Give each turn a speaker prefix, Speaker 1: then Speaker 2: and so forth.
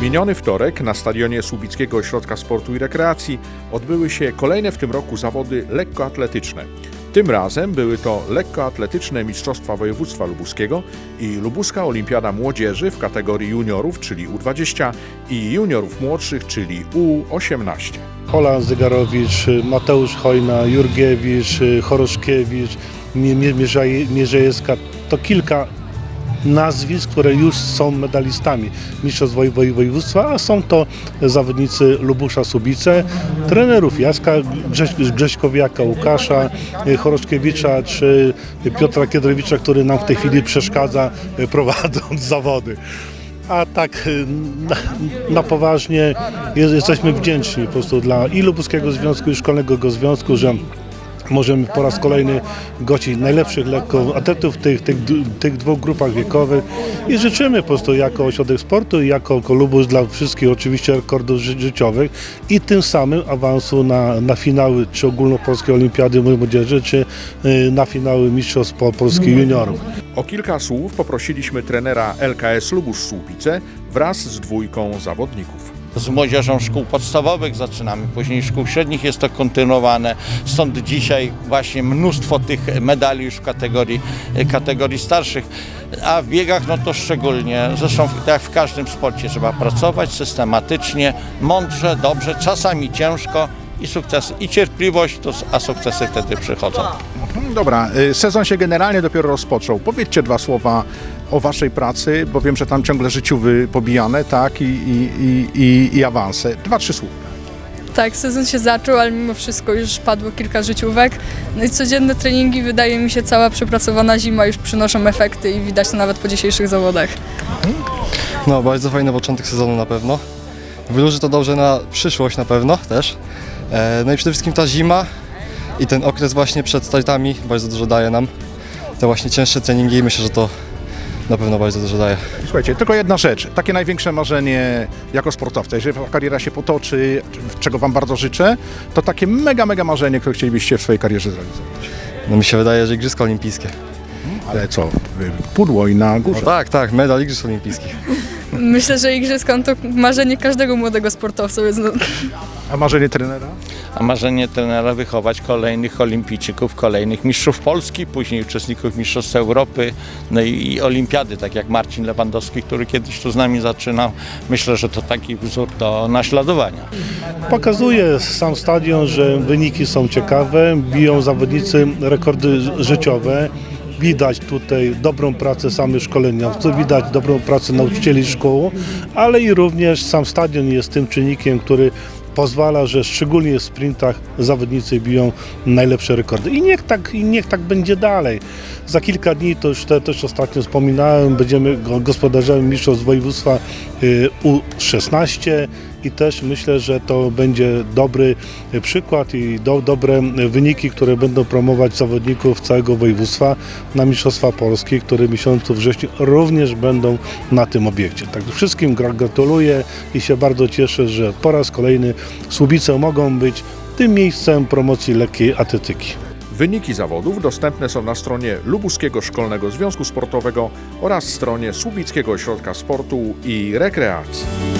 Speaker 1: miniony wtorek na stadionie Słubickiego Ośrodka Sportu i Rekreacji odbyły się kolejne w tym roku zawody lekkoatletyczne. Tym razem były to lekkoatletyczne Mistrzostwa Województwa Lubuskiego i Lubuska Olimpiada Młodzieży w kategorii juniorów, czyli U20 i juniorów młodszych, czyli U18.
Speaker 2: Ola Zygarowicz, Mateusz Hojna, Jurgiewicz, Choroszkiewicz, Mierzejewska. To kilka nazwisk, które już są medalistami Mistrzostw Woj- Woj- Województwa, a są to zawodnicy Lubusza Subice, trenerów Jaska Grześ, Grześkowiaka, Łukasza e, Choroszkiewicza czy Piotra Kiedrowicza, który nam w tej chwili przeszkadza e, prowadząc zawody. A tak y, na, na poważnie jest, jesteśmy wdzięczni po prostu dla i Lubuskiego Związku, i Szkolnego Go Związku, że możemy po raz kolejny gościć najlepszych lekkoatletów w tych, tych, tych dwóch grupach wiekowych i życzymy po prostu jako ośrodek sportu i jako Kolubus dla wszystkich oczywiście rekordów ży- życiowych i tym samym awansu na, na finały czy ogólnopolskiej olimpiady młodzieży, czy y, na finały Mistrzostw Po- Polski juniorów.
Speaker 1: O kilka słów poprosiliśmy trenera LKS Lubusz Słupice wraz z dwójką zawodników.
Speaker 3: Z młodzieżą szkół podstawowych zaczynamy, później szkół średnich jest to kontynuowane. Stąd dzisiaj właśnie mnóstwo tych medali już w kategorii, kategorii starszych. A w biegach no to szczególnie, zresztą tak jak w każdym sporcie trzeba pracować systematycznie, mądrze, dobrze, czasami ciężko i sukcesy, i cierpliwość, to, a sukcesy wtedy przychodzą.
Speaker 1: Dobra, y, sezon się generalnie dopiero rozpoczął. Powiedzcie dwa słowa o waszej pracy, bo wiem, że tam ciągle życiówy pobijane, tak, i, i, i, i, i awanse. Dwa, trzy słów.
Speaker 4: Tak, sezon się zaczął, ale mimo wszystko już padło kilka życiówek. No i codzienne treningi, wydaje mi się, cała przepracowana zima już przynoszą efekty i widać to nawet po dzisiejszych zawodach.
Speaker 5: No, bardzo fajny początek sezonu na pewno. Wyróży to dobrze na przyszłość na pewno też. E, No i przede wszystkim ta zima i ten okres właśnie przed startami bardzo dużo daje nam. Te właśnie cięższe treningi i myślę, że to na pewno bardzo dużo daje.
Speaker 1: Słuchajcie, tylko jedna rzecz. Takie największe marzenie jako sportowca, jeżeli kariera się potoczy, czego wam bardzo życzę, to takie mega, mega marzenie, które chcielibyście w swojej karierze zrealizować.
Speaker 5: No mi się wydaje, że Igrzyska Olimpijskie.
Speaker 1: Ale co, pudło i na
Speaker 5: No
Speaker 1: górze.
Speaker 5: tak, tak, medal Igrzysk Olimpijskich.
Speaker 4: Myślę, że igrzyska to marzenie każdego młodego sportowca, więc no,
Speaker 1: A marzenie trenera?
Speaker 3: A marzenie trenera wychować kolejnych olimpijczyków, kolejnych mistrzów Polski, później uczestników Mistrzostw Europy, no i, i olimpiady, tak jak Marcin Lewandowski, który kiedyś tu z nami zaczynał. Myślę, że to taki wzór do naśladowania.
Speaker 2: Pokazuje sam stadion, że wyniki są ciekawe, biją zawodnicy rekordy życiowe. Widać tutaj dobrą pracę samych szkoleniowców, widać dobrą pracę nauczycieli szkół, ale i również sam stadion jest tym czynnikiem, który pozwala, że szczególnie w sprintach zawodnicy biją najlepsze rekordy. I niech tak, i niech tak będzie dalej. Za kilka dni, to już te, też ostatnio wspominałem, będziemy go- gospodarzami Mistrzostw Województwa y, U16 i też myślę, że to będzie dobry y, przykład i do, dobre wyniki, które będą promować zawodników całego województwa na Mistrzostwa Polskie, które w miesiącu wrześniu również będą na tym obiekcie. Także wszystkim gra- gratuluję i się bardzo cieszę, że po raz kolejny Słubice mogą być tym miejscem promocji lekkiej atletyki.
Speaker 1: Wyniki zawodów dostępne są na stronie Lubuskiego Szkolnego Związku Sportowego oraz stronie Słubickiego Ośrodka Sportu i Rekreacji.